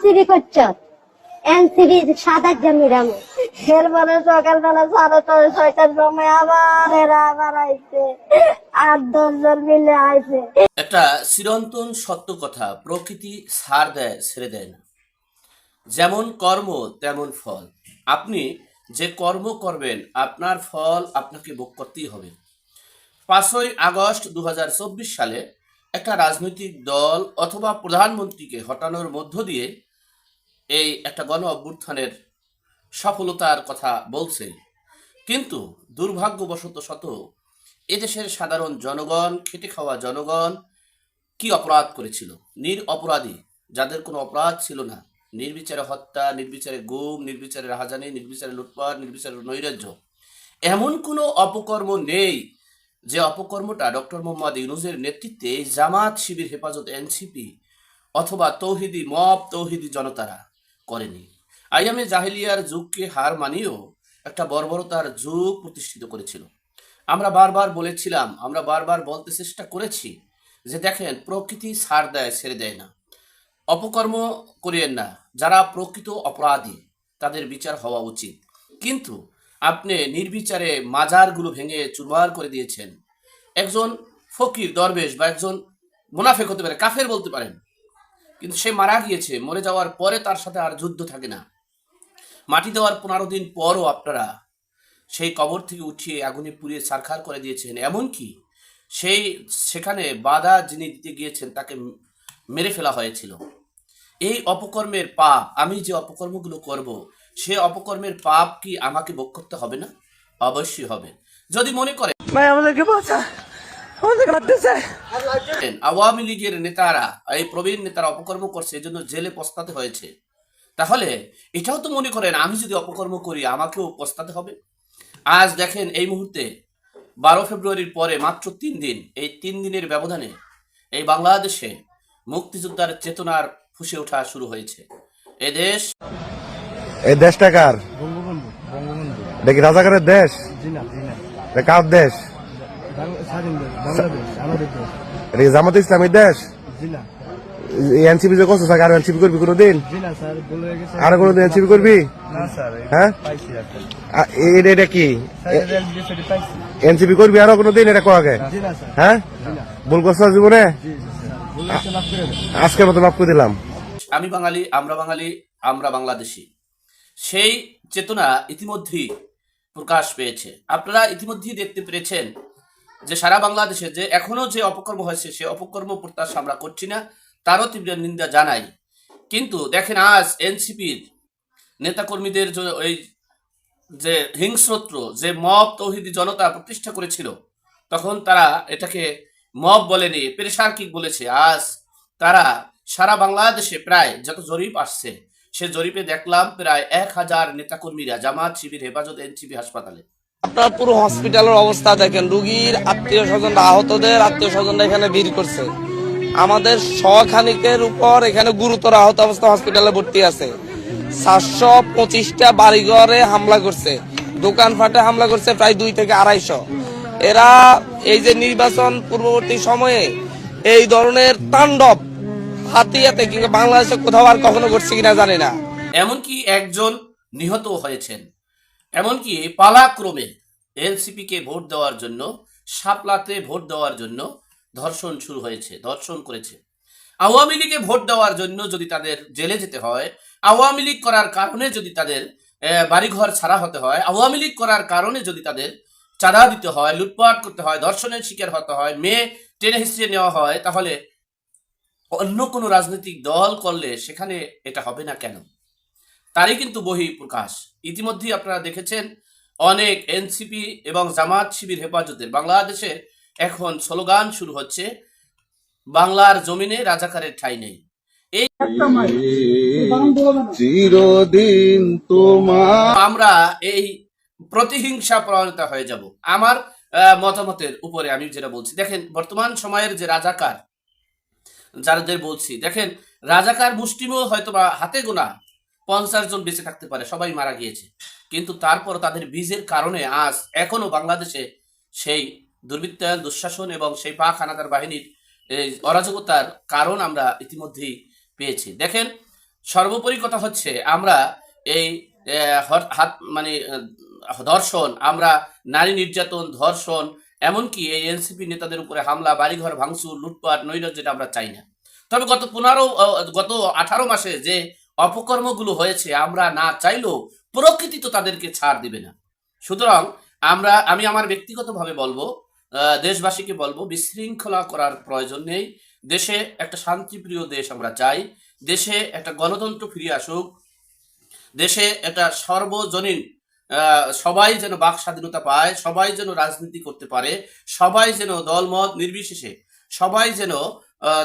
NCB করছ সকালবেলা সাড়ে ছয়, ছয়টার সময় আবার এরা আবার আইছে। আট মিলে আইছে। একটা চিরন্তন সত্য কথা, প্রকৃতি সার দেয়, ছেড়ে দেয় না। যেমন কর্ম, তেমন ফল। আপনি যে কর্ম করবেন, আপনার ফল আপনাকে ভোগ করতেই হবে। পাঁচই আগস্ট দু হাজার চব্বিশ সালে একটা রাজনৈতিক দল অথবা প্রধানমন্ত্রীকে হটানোর মধ্য দিয়ে এই একটা গণ অভ্যুত্থানের সফলতার কথা বলছে। কিন্তু দুর্ভাগ্যবশত শত এদেশের সাধারণ জনগণ, খেটে খাওয়া জনগণ কি অপরাধ করেছিল? নির অপরাধী, যাদের কোনো অপরাধ ছিল না। নির্বিচারে হত্যা, নির্বিচারে গুম, নির্বিচারে রাহাজানি, নির্বিচারে লুটপাট, নির্বিচারে নৈরাজ্য। এমন কোনো অপকর্ম নেই যে অপকর্মটা ডক্টর মোহাম্মদ ইউনুসের নেতৃত্বে জামাত শিবির হেফাজত এনসিপি অথবা তৌহিদি মব, তৌহিদি জনতারা করেনি। আইয়ামে জাহিলিয়ার যুগকে হার মানিয়েও একটা বর্বরতার যুগ প্রতিষ্ঠিত করেছিল। আমরা বারবার বলেছিলাম, আমরা বারবার বলতে চেষ্টা করেছি যে দেখেন, প্রকৃতি ছাড় দেয়, ছেড়ে দেয় না। অপকর্ম করিয়েন না। যারা প্রকৃত অপরাধী, তাদের বিচার হওয়া উচিত। কিন্তু আপনি নির্বিচারে মাজারগুলো ভেঙে চুরমার করে দিয়েছেন। একজন ফকির, দরবেশ বা একজন মুনাফেক হতে পারে, কাফের বলতে পারেন। কিন্তু সে মারা গিয়েছে, মরে যাওয়ার পরে তার সাথে আর যুদ্ধ থাকে না। মাটি দেওয়ার পনেরো দিন পরও আপনারা সেই কবর থেকে উঠিয়ে আগুনে পুড়িয়ে সারখার করে দিয়েছেন। এমনকি সেই, সেখানে বাধা যিনি দিতে গিয়েছেন, তাকে মেরে ফেলা হয়েছিল। এই অপকর্মের পাপ, আমি যে অপকর্মগুলো করব, সে অপকর্মের পাপ কি আমাকে ভোগ করতে হবে না? অবশ্যই হবে। যদি মনে করেন ভাই, আমাদেরকে বাঁচা আওয়ামী লীগের নেতারা এই প্রবীণ নেতারা অপকর্ম করছে এজন্য জেলে পস্তাতে হয়েছে। তাহলে এটাও তো মনে করেন আমি যদি অপকর্ম করি আমাকেও পস্তাতে হবে? আজ দেখেন এই মুহূর্তে বারো ফেব্রুয়ারির পরে মাত্র তিন দিন এই তিন দিনের ব্যবধানে এই বাংলাদেশে মুক্তিযোদ্ধার চেতনার ফুসে ওঠা শুরু হয়েছে। এ দেশ এই দেশটা কার? বঙ্গবন্ধু বঙ্গবন্ধু এটা কি রাজাকারের দেশ? কার দেশ? এটা কি জামাত ইসলামী দেশ? এনসিপি যে করছ স্যার আর এনসিপি করবি কোনোদিন? জিনা স্যার বলে গেছে। আর কোনোদিন এনসিপি করবি? হ্যাঁ? এটা কি? এনসিপি করবি আরও কোনোদিন? এটা কো আগে? হ্যাঁ? ভুল করছ জীবনে? জি স্যার বলে গেছে মাফ করে দেন। আজকের মতো মাফ করে দিলাম। আমি বাঙালি আমরা বাঙালি আমরা বাংলাদেশি। সেই চেতনা ইতিমধ্যেই প্রকাশ পেয়েছে। আপনারা ইতিমধ্যেই দেখতে পেরেছেন যে সারা বাংলাদেশে যে এখনও যে অপকর্ম হয়েছে, সে অপকর্ম প্রত্যাশা আমরা করছি না, তারও তীব্র নিন্দা জানাই। কিন্তু দেখেন আজ এনসিপির নেতাকর্মীদের ওই যে হিংস্রত্র যে মব তৌহিদি জনতা প্রতিষ্ঠা করেছিল, তখন তারা এটাকে মব বলেনি, পেরেশার বলেছে। আজ তারা সারা বাংলাদেশে প্রায় যত জরিপ আসছে, সে জরিপে দেখলাম প্রায় এক হাজার নেতাকর্মীরা জামাত শিবির হেফাজত এনসিপি হাসপাতালে। আপনার পুরো হসপিটালের অবস্থা দেখেন। রুগীর আত্মীয় স্বজন আহতদের আত্মীয় স্বজনরা এখানে ভিড় করছে। আমাদের শখানিকের উপর এখানে গুরুতর আহত অবস্থা হসপিটালে ভর্তি আছে। সাতশো পঁচিশটা বাড়িঘরে হামলা করছে। দোকানপাটে হামলা করছে প্রায় দুই থেকে আড়াইশো। এরা এই যে নির্বাচন পূর্ববর্তী সময়ে এই ধরনের তাণ্ডব, হাতিয়াতে কিংবা বাংলাদেশে কোথাও আর কখনো করছে কিনা জানি না। এমনকি একজন নিহত হয়েছেন। এমনকি পালাক্রমে এনসিপি কে ভোট দেওয়ার জন্য, শাপলাতে ভোট দেওয়ার জন্য ধর্ষণ শুরু হয়েছে, ধর্ষণ করেছে। আওয়ামী লীগে ভোট দেওয়ার জন্য যদি তাদের জেলে যেতে হয়, আওয়ামী লীগ করার কারণে যদি তাদের বাড়িঘর ছাড়া হতে হয়, আওয়ামী লীগ করার কারণে যদি তাদের চাঁদা দিতে হয়, লুটপাট করতে হয়, ধর্ষণের শিকার হতে হয়, মেয়ে টেনে হিস্ট্রি নেওয়া হয়, তাহলে অন্য কোনো রাজনৈতিক দল করলে সেখানে এটা হবে না কেন? তারই কিন্তু বহি প্রকাশ। ইতিমধ্যেই আপনারা দেখেছেন অনেক এনসিপি এবং জামাত শিবির হেফাজতের বাংলাদেশে এখন স্লোগান শুরু হচ্ছে বাংলার জমিনে রাজাকারের ঠাঁই নেই। চিরদিন তোমার আমরা এই প্রতিহিংসা প্রবণতা হয়ে যাব। আমার আহ, মতামতের উপরে আমি যেটা বলছি দেখেন বর্তমান সময়ের যে রাজাকার যাদের বলছি দেখেন রাজাকার মুষ্টিমেয় হয়তো বা হাতে গোনা পঞ্চাশ জন বেঁচে থাকতে পারে, সবাই মারা গিয়েছে। কিন্তু তারপর তাদের বীজের কারণে আজ এখনও বাংলাদেশে সেই দুর্বৃত্তায়ন, দুঃশাসন এবং সেই পাক হানাদার বাহিনীর অরাজকতার কারণ আমরা ইতিমধ্যেই পেয়েছি। দেখেন, সর্বোপরি কথা হচ্ছে আমরা এই হাত মানে ধর্ষণ, আমরা নারী নির্যাতন, ধর্ষণ, এমনকি এই এনসিপি নেতাদের উপরে হামলা, বাড়িঘর ভাঙচুর, লুটপাট, নৈরাজ্য যেটা আমরা চাই না। তবে গত পনেরো গত আঠারো মাসে যে অপকর্মগুলো হয়েছে, আমরা না চাইলেও প্রকৃতি তো তাদেরকে ছাড় দিবে না। সুতরাং আমরা, আমি আমার ব্যক্তিগতভাবে বলব দেশবাসীকে বলব, বিশৃঙ্খলা করার প্রয়োজন নেই। দেশে একটা শান্তিপ্রিয় দেশ আমরা চাই। দেশে একটা গণতন্ত্র ফিরে আসুক। দেশে একটা সর্বজনীন সবাই যেন বাক স্বাধীনতা পায়, সবাই যেন রাজনীতি করতে পারে, সবাই যেন দলমত নির্বিশেষে, সবাই যেন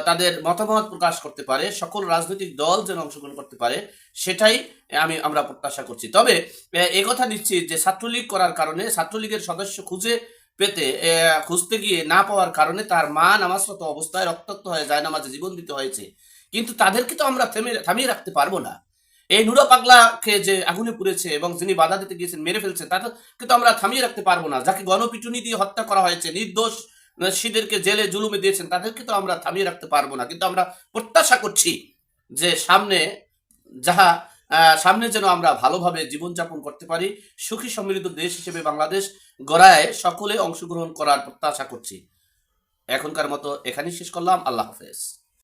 তাদের মতামত প্রকাশ করতে পারে, সকল রাজনৈতিক দল যেন অংশগ্রহণ করতে পারে, সেটাই আমি, আমরা প্রত্যাশা করছি। তবে, এ কথা নিশ্চিত যে ছাত্রলীগ করার কারণে, ছাত্রলীগের সদস্য খুঁজে পেতে খুঁজতে গিয়ে না পাওয়ার কারণে তার মা নামাজরত অবস্থায় রক্তাক্ত হয়ে যায় নামাজে জীবন দিতে হয়েছে। কিন্তু তাদেরকে তো আমরা থেমে, থামিয়ে রাখতে পারব না। এই নুরা পাগলাকে যে আগুনে পুড়েছে এবং যিনি বাধা দিতে গিয়েছেন, মেরে ফেলছেন তাদেরকে তো আমরা থামিয়ে রাখতে পারব না। যাকে গণপিটুনি দিয়ে হত্যা করা হয়েছে, নির্দোষ শিদেরকে জেলে জুলুমে দিয়েছেন, তাদেরকে তো আমরা থামিয়ে রাখতে পারব না। কিন্তু আমরা প্রত্যাশা করছি যে সামনে যাহা সামনে যেন আমরা ভালোভাবে জীবনযাপন করতে পারি, সুখী সমৃদ্ধ দেশ হিসেবে বাংলাদেশ গড়ায় সকলে অংশগ্রহণ করার প্রত্যাশা করছি। এখনকার মতো এখানেই শেষ করলাম। আল্লাহ হাফেজ।